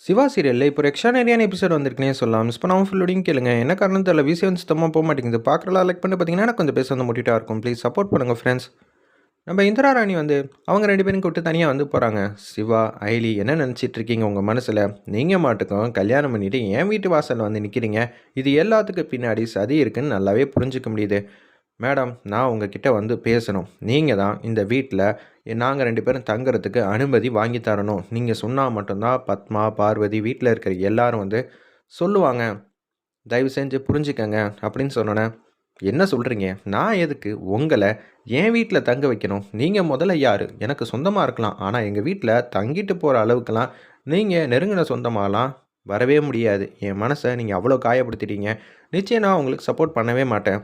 சிவா சீரியலில் இப்போ ஒரு நிறையான எபிசோட் வந்திருக்குனே சொல்லலாம். மிஸ் பண்ணாமல் ஃபுல்லோடையும் கேளுங்க. என்ன காரணம் தெரியல விசி வந்து சுத்தமாக போக மாட்டேங்குது. பார்க்குறலாம் லைக் பண்ணி பார்த்தீங்கன்னா எனக்கு கொஞ்சம் பேச வந்து மோட்டிவாக இருக்கும். ப்ளீஸ் சப்போர்ட் பண்ணுங்கள் ஃப்ரெண்ட்ஸ் நம்ம இந்திரா ராணி வந்து அவங்க ரெண்டு பேரும் கூப்பிட்டு தனியாக வந்து போகிறாங்க சிவா ஐலி என்ன நினச்சிட்டு இருக்கீங்க உங்கள் மனசில்? நீங்கள் மாட்டுக்கும் கல்யாணம் பண்ணிவிட்டு என் வீட்டு வாசலில் வந்து நிற்கிறீங்க இது எல்லாத்துக்கும் பின்னாடி சதி இருக்குன்னு நல்லாவே புரிஞ்சுக்க முடியுது. மேடம் நான் உங்ககிட்ட வந்து பேசணும். நீங்கள் தான் இந்த வீட்டில் நாங்கள் ரெண்டு பேரும் தங்குறதுக்கு அனுமதி வாங்கி தரணும். நீங்கள் சொன்னால் மட்டும்தான் பத்மா பார்வதி வீட்டில் இருக்கிற எல்லாரும் வந்து சொல்லுவாங்க. தயவு செஞ்சு புரிஞ்சுக்கங்க அப்படின்னு சொன்னோன்னே என்ன சொல்கிறீங்க நான் எதுக்கு உங்களை என் வீட்டில் தங்க வைக்கணும்? நீங்கள் முதல்ல யார்? எனக்கு சொந்தமாக இருக்கலாம். ஆனால் எங்கள் வீட்டில் தங்கிட்டு போகிற அளவுக்கெல்லாம் நீங்கள் நெருங்கின சொந்தமாகலாம் வரவே முடியாது. என் மனசை நீங்கள் அவ்வளோ காயப்படுத்திட்டீங்க. நிச்சயம் நான் உங்களுக்கு சப்போர்ட் பண்ணவே மாட்டேன்.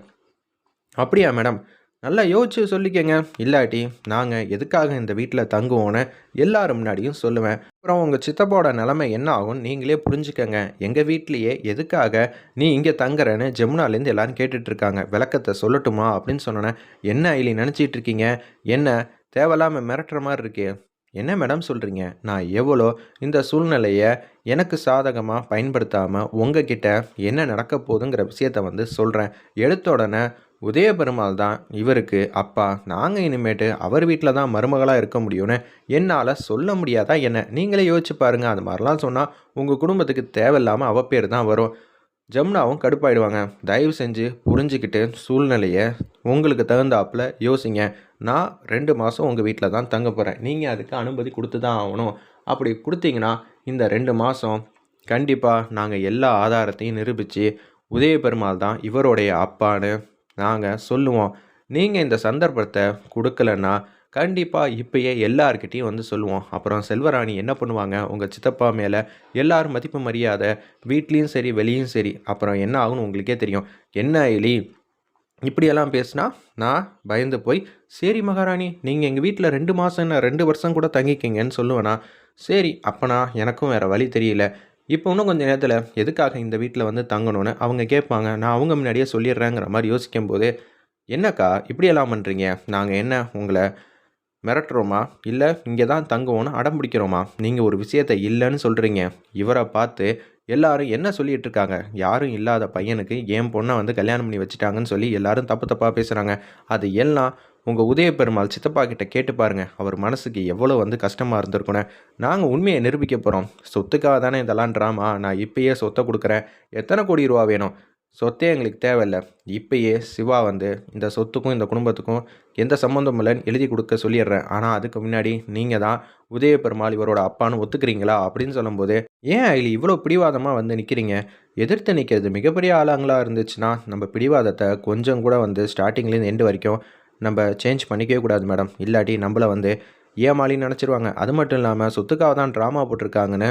அப்படியா மேடம்? நல்லா யோசிச்சு சொல்லிக்கங்க. இல்லாட்டி நாங்கள் எதுக்காக இந்த வீட்டில் தங்குவோன்னு எல்லாரும் முன்னாடியும் சொல்லுவேன். அப்புறம் உங்கள் சித்தப்போட நிலமை என்ன ஆகும் நீங்களே புரிஞ்சுக்கங்க. எங்கள் வீட்லேயே எதுக்காக நீ இங்கே தங்குறேன்னு ஜெமுனாலேருந்து எல்லாரும் கேட்டுட்ருக்காங்க. விளக்கத்தை சொல்லட்டுமா அப்படின்னு சொன்னேன் என்ன ஐலி நினச்சிட்டு இருக்கீங்க என்ன தேவையில்லாமல் மிரட்டுற மாதிரி இருக்கே. என்ன மேடம் சொல்கிறீங்க நான் எவ்வளோ இந்த சூழ்நிலையை எனக்கு சாதகமாக பயன்படுத்தாமல் உங்ககிட்ட என்ன நடக்க போகுதுங்கிற விஷயத்த வந்து சொல்கிறேன் எடுத்த உடனே உதயபெருமாள் தான் இவருக்கு அப்பா நாங்கள் இனிமேட்டு அவர் வீட்டில் தான் மருமகளாக இருக்க முடியும்னு என்னால் சொல்ல முடியாதா என்ன? நீங்களே யோசிச்சு பாருங்கள் அது மாதிரிலாம் சொன்னால் உங்கள் குடும்பத்துக்கு தேவையில்லாமல் அவ பேர் தான் வரும். ஜமுனாவும் கடுப்பாயிடுவாங்க. தயவு செஞ்சு புரிஞ்சுக்கிட்டு சூழ்நிலையை உங்களுக்கு தகுந்தாப்பில் யோசிங்க. நான் ரெண்டு மாதம் உங்கள் வீட்டில் தான் தங்க போகிறேன் நீங்கள் அதுக்கு அனுமதி கொடுத்து தான் ஆகணும். அப்படி கொடுத்தீங்கன்னா இந்த ரெண்டு மாதம் கண்டிப்பாக நாங்கள் எல்லா ஆதாரத்தையும் நிரூபித்து உதயபெருமாள் தான் இவருடைய அப்பான்னு நாங்கள் சொல்லுவோம். நீங்கள் இந்த சந்தர்ப்பத்தை கொடுக்கலன்னா கண்டிப்பாக இப்பயே எல்லார்கிட்டேயும் வந்து சொல்லுவோம். அப்புறம் செல்வராணி என்ன பண்ணுவாங்க? உங்கள் சித்தப்பா மேலே எல்லாரும் மதிப்பு மரியாதை வீட்லேயும் சரி வெளியும் சரி அப்புறம் என்ன ஆகும்னு உங்களுக்கே தெரியும். என்ன எலி? இப்படியெல்லாம் பேசினா நான் பயந்து போய் சரி மகாராணி நீங்கள் எங்கள் வீட்டில் ரெண்டு மாதம் என்ன ரெண்டு வருஷம் கூட தங்கிக்கிங்கன்னு சொல்லுவேன்னா சரி அப்போனா எனக்கும் வேறு வழி தெரியல. இப்போ இன்னும் கொஞ்சம் நேரத்தில் எதுக்காக இந்த வீட்டில் வந்து தங்கணும்னு அவங்க கேட்பாங்க நான் அவங்க முன்னாடியே சொல்லிடுறேங்கிற மாதிரி யோசிக்கும் போது என்னக்கா இப்படியெல்லாம் பண்ணுறீங்க நாங்கள் என்ன உங்களை மிரட்டுறோமா? இல்லை இங்கே தான் தங்குவோன்னு அடம் பிடிக்கிறோமா? நீங்கள் ஒரு விஷயத்த இல்லைன்னு சொல்கிறீங்க இவரை பார்த்து எல்லாரும் என்ன சொல்லிட்டு இருக்காங்க? யாரும் இல்லாத பையனுக்கு என் பொண்ணை வந்து கல்யாணம் பண்ணி வச்சுட்டாங்கன்னு சொல்லி எல்லாரும் தப்பு தப்பாக பேசுகிறாங்க அது எல்லாம் உங்கள் உதய பெருமாள் சித்தப்பா கிட்ட கேட்டு பாருங்க. அவர் மனசுக்கு எவ்வளோ வந்து கஷ்டமாக இருந்திருக்குன்னு நாங்கள் உண்மையை நிரூபிக்க போகிறோம் சொத்துக்காக தானே இதெல்லாம் ட்ராமா நான் இப்பயே சொத்தை கொடுக்குறேன். எத்தனை கோடி ரூபா வேணும்? சொத்தே எங்களுக்கு தேவையில்லை. இப்பயே சிவா வந்து இந்த சொத்துக்கும் இந்த குடும்பத்துக்கும் எந்த சம்மந்தம் இல்லைன்னு எழுதி கொடுக்க சொல்லிடுறேன். ஆனால் அதுக்கு முன்னாடி நீங்கள் தான் உதய பெருமாள் இவரோட அப்பான்னு ஒத்துக்கிறீங்களா? அப்படின்னு சொல்லும்போது ஏன் அதில் இவ்வளோ பிடிவாதமாக வந்து நிற்கிறீங்க எதிர்த்து நிற்கிறது மிகப்பெரிய ஆளாங்களாக இருந்துச்சுன்னா நம்ம பிடிவாதத்தை கொஞ்சம் கூட வந்து ஸ்டார்டிங்லேருந்து எண்டு வரைக்கும் நம்ம சேஞ்ச் பண்ணிக்கவே கூடாது மேடம் இல்லாட்டி நம்மளை வந்து ஏமாலின்னு நினச்சிருவாங்க. அது மட்டும் இல்லாமல் சொத்துக்காக தான் ட்ராமா போட்டிருக்காங்கன்னு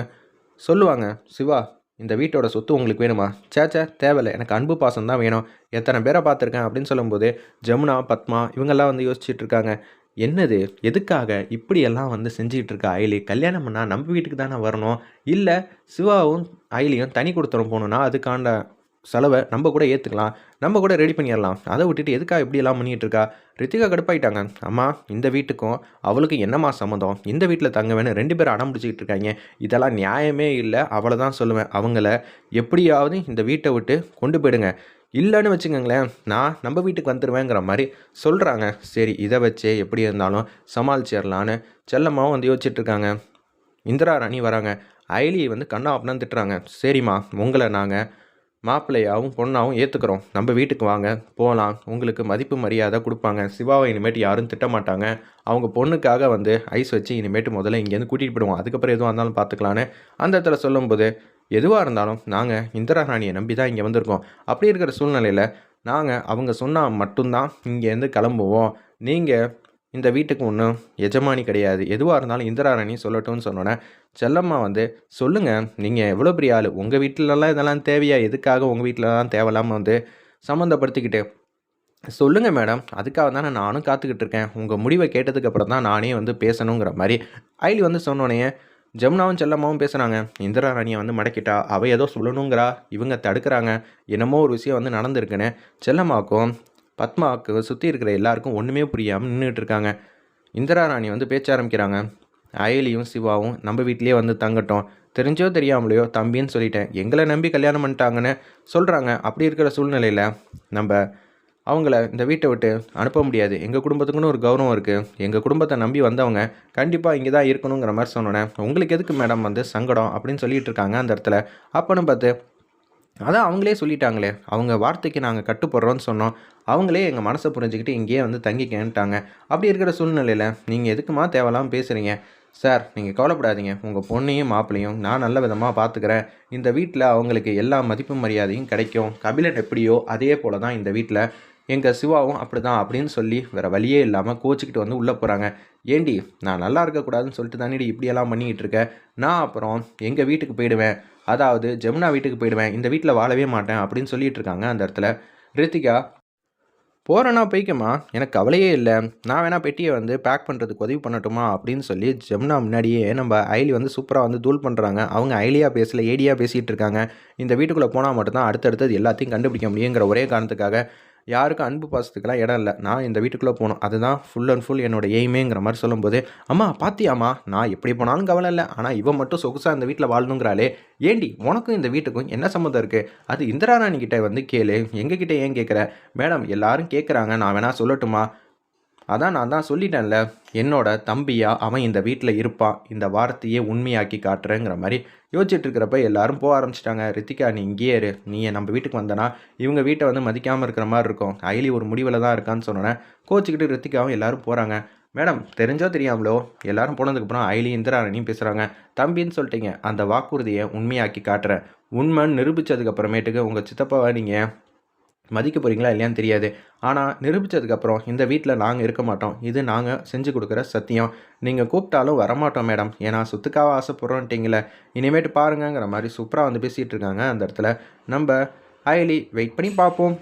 சொல்லுவாங்க. சிவா இந்த வீட்டோட சொத்து உங்களுக்கு வேணுமா? சேச்சே தேவையில்லை. எனக்கு அன்பு பாசம் தான் வேணும். எத்தனை பேரை பார்த்துருக்கேன் அப்படின்னு சொல்லும்போது ஜமுனா பத்மா இவங்கெல்லாம் வந்து யோசிச்சுட்டு இருக்காங்க. என்னது? எதுக்காக இப்படியெல்லாம் வந்து செஞ்சுக்கிட்டு இருக்க அயலி கல்யாணம் பண்ணால் நம்ம வீட்டுக்கு தானே வரணும்? இல்லை சிவாவும் அயலியும் தனி கொடுத்துரும் போகணுன்னா அதுக்காண்ட செலவை நம்ம கூட ஏற்றுக்கலாம் நம்ம கூட ரெடி பண்ணிடலாம் அதை விட்டுட்டு எதுக்காக இப்படியெல்லாம் பண்ணிகிட்டு இருக்கா? ரித்திகா கடுப்பாயிட்டாங்க. அம்மா இந்த வீட்டுக்கும் அவளுக்கு என்னம்மா சம்மந்தம்? இந்த வீட்டில் தங்க வேணும் ரெண்டு பேரும் அடம் பிடிச்சிக்கிட்டு இருக்காங்க. இதெல்லாம் நியாயமே இல்லை. அவளை தான் சொல்லுவேன். அவங்கள எப்படியாவது இந்த வீட்டை விட்டு கொண்டு போயிடுங்க. இல்லைன்னு வச்சுக்கோங்களேன் நான் நம்ம வீட்டுக்கு வந்துடுவேங்கிற மாதிரி சொல்கிறாங்க சரி இதை வச்சே எப்படி இருந்தாலும் சமாளிச்சிடலான்னு செல்லம்மாவும் வந்து யோசிச்சுட்டு இருக்காங்க. இந்திரா ராணி வராங்க. ஐலி வந்து கண்ணா அப்படின்னு திட்டுறாங்க. சரிம்மா உங்களை நாங்கள் மாப்பிள்ளையாகவும் பொண்ணாகவும் ஏற்றுக்கிறோம் நம்ம வீட்டுக்கு வாங்க போகலாம் உங்களுக்கு மதிப்பு மரியாதை கொடுப்பாங்க. சிவாவை இனிமேட்டு யாரும் திட்டமாட்டாங்க. அவங்க பொண்ணுக்காக வந்து ஐஸ் வச்சு இனிமேட்டு முதல்ல இங்கேருந்து கூட்டிகிட்டு போயிடுவோம். அதுக்கப்புறம் எதுவாக இருந்தாலும் பார்த்துக்கலான்னு அந்த இடத்துல சொல்லும்போது எதுவாக இருந்தாலும் நாங்கள் இந்திரா ராணியை நம்பி தான் இங்கே வந்திருக்கோம். அப்படி இருக்கிற சூழ்நிலையில் நாங்கள் அவங்க சொன்னால் மட்டும்தான் இங்கேருந்து கிளம்புவோம். நீங்கள் இந்த வீட்டுக்கு ஒன்றும் எஜமானி கிடையாது. எதுவாக இருந்தாலும் இந்திரா ராணி சொல்லட்டும்னு சொன்னோன்னே செல்லம்மா வந்து சொல்லுங்கள் நீங்கள் எவ்வளோ பெரிய ஆள்? உங்கள் வீட்டிலலாம் இதெல்லாம் தேவையா? எதுக்காக உங்கள் வீட்டிலலாம் தேவையில்லாமல் வந்து சம்மந்தப்படுத்திக்கிட்டு? சொல்லுங்கள் மேடம் அதுக்காக தானே நானும் காத்துக்கிட்டு இருக்கேன். உங்கள் முடிவை கேட்டதுக்கப்புறம் தான் நானே வந்து பேசணுங்கிற மாதிரி. ஐலி வந்து சொன்னோன்னே ஜமுனாவும் செல்லம்மாவும் பேசுகிறாங்க இந்திரா ராணியை வந்து மடக்கிட்டா அவள் ஏதோ சொல்லணுங்கிறா. இவங்க தடுக்கிறாங்க. என்னமோ ஒரு விஷயம் வந்து நடந்திருக்குன்னு. செல்லம்மாவுக்கும் பத்மாவுக்கு சுற்றி இருக்கிற எல்லாருக்கும் ஒன்றுமே புரியாமல் நின்றுட்டு இருக்காங்க. இந்திரா ராணி வந்து பேச்ச ஆரம்பிக்கிறாங்க. அயலியும் சிவாவும் நம்ம வீட்டிலேயே வந்து தங்கட்டும். தெரிஞ்சோ தெரியாமலையோ தம்பின்னு சொல்லிட்டேன். எங்களை நம்பி கல்யாணம் பண்ணிட்டாங்கன்னு சொல்கிறாங்க அப்படி இருக்கிற சூழ்நிலையில் நம்ம அவங்கள இந்த வீட்டை விட்டு அனுப்ப முடியாது. எங்கள் குடும்பத்துக்குன்னு ஒரு கௌரவம் இருக்குது எங்கள் குடும்பத்தை நம்பி வந்தவங்க கண்டிப்பாக இங்கே தான் இருக்கணுங்கிற மாதிரி சொன்னோன்னே உங்களுக்கு எதுக்கு மேடம் வந்து சங்கடம்? அப்படின்னு சொல்லிட்டு இருக்காங்க அந்த இடத்துல. அப்போன்னு பார்த்து அதான் அவங்களே சொல்லிட்டாங்களே. அவங்க வார்த்தைக்கு நாங்கள் கட்டுப்படுறோன்னு சொன்னோம். அவங்களே எங்கள் மனசை புரிஞ்சுக்கிட்டு இங்கேயே வந்து தங்கிக்கேன்ட்டாங்க. அப்படி இருக்கிற சூழ்நிலையில் நீங்கள் எதுக்குமா தேவையில்லாமல் பேசுகிறீங்க சார் நீங்கள் கவலைப்படாதீங்க. உங்கள் பொண்ணையும் மாப்பிளையும் நான் நல்ல விதமாக பார்த்துக்கிறேன் இந்த வீட்டில் அவங்களுக்கு எல்லா மதிப்பு மரியாதையும் கிடைக்கும். கபிலன் எப்படியோ அதே போல தான் இந்த வீட்டில் எங்கள் சிவாவும் அப்படி தான் அப்படின்னு சொல்லி வேறு வழியே இல்லாமல் கோச்சிக்கிட்டு வந்து உள்ளே போகிறாங்க ஏண்டி நான் நல்லா இருக்கக்கூடாதுன்னு சொல்லிட்டு தானேடி இப்படியெல்லாம் பண்ணிக்கிட்டு இருக்கேன் நான் அப்புறம் எங்கள் வீட்டுக்கு போயிடுவேன்? அதாவது ஜமுனா வீட்டுக்கு போயிடுவேன். இந்த வீட்டில் வாழவே மாட்டேன் அப்படின்னு சொல்லிட்டு இருக்காங்க அந்த இடத்துல. ரித்திகா போகிறேன்னா போய்க்கம்மா. எனக்கு கவலையே இல்லை. நான் வேணால் பெட்டியை வந்து பேக் பண்ணுறதுக்கு உதவி பண்ணட்டுமா அப்படின்னு சொல்லி ஜெம்னா முன்னாடியே நம்ம ஐலி வந்து சூப்பராக வந்து தூள் பண்ணுறாங்க அவங்க ஐலியாக பேசல ஏடியாக பேசிகிட்டு இருக்காங்க. இந்த வீட்டுக்குள்ளே போனால் மட்டும்தான் அடுத்தடுத்தது எல்லாத்தையும் கண்டுபிடிக்க முடியுங்கிற ஒரே காரணத்துக்காக யாருக்கும் அன்பு பாசத்துக்கெல்லாம் இடம் இல்லை. நான் இந்த வீட்டுக்குள்ளே போகணும். அதுதான் ஃபுல் அண்ட் ஃபுல் என்னோட எய்மேங்கிற மாதிரி சொல்லும்போது அம்மா பாத்தியாம்மா? நான் எப்படி போனாலும் கவலை இல்லை. ஆனால் இவன் மட்டும் சொகுசாக இந்த வீட்டில் வாழணுங்கிறாளே ஏண்டி உனக்கும் இந்த வீட்டுக்கும் என்ன சம்மந்தம் இருக்குது அது இந்திரா ராணி வந்து கேளு. எங்ககிட்ட ஏன் கேட்குற? மேடம் எல்லாரும் கேட்குறாங்க. நான் வேணா சொல்லட்டுமா? அதான் நான் தான் சொல்லிட்டேன்ல. என்னோட தம்பியா அவன் இந்த வீட்டில் இருப்பான் இந்த வார்த்தையே உண்மையாக்கி காட்டுறேங்கிற மாதிரி யோசிச்சுட்டு இருக்கிறப்ப எல்லாரும் போக ஆரம்பிச்சிட்டாங்க. ரித்திகா நீ இங்கேயே இரு. நீ நம்ம வீட்டுக்கு வந்தனா இவங்க வீட்டை வந்து மதிக்காமல் இருக்கிற மாதிரி இருக்கும். ஐலி ஒரு முடிவில் தான் இருக்கான்னு சொன்னோன்னே கோச்சிக்கிட்டு ரித்திகாவும் எல்லாரும் போகிறாங்க மேடம் தெரிஞ்சோ தெரியாமலோ எல்லாரும் போனதுக்கப்புறம் ஐலி இந்திராணியும் பேசுகிறாங்க தம்பின்னு சொல்லிட்டீங்க. அந்த வாக்குறுதியை உண்மையாக்கி காட்டுறேன். உண்மைன்னு நிரூபித்ததுக்கப்புறமேட்டுக்கு உங்கள் சித்தப்பாவை நீங்கள் மதிக்க போகிறீங்களா இல்லையான்னு தெரியாது. ஆனால் நிரூபித்ததுக்கப்புறம் இந்த வீட்டில் நாங்கள் இருக்க மாட்டோம். இது நாங்கள் செஞ்சு கொடுக்குற சத்தியம். நீங்கள் கூப்பிட்டாலும் வரமாட்டோம் மேடம். ஏன்னா சுத்துக்காக ஆசைப்படுறோன்ட்டிங்களே இனிமேட்டு பாருங்கங்கிற மாதிரி சூப்பராக வந்து பேசிகிட்டு இருக்காங்க அந்த இடத்துல. நம்ம ஹைலி வெயிட் பண்ணி பார்ப்போம்.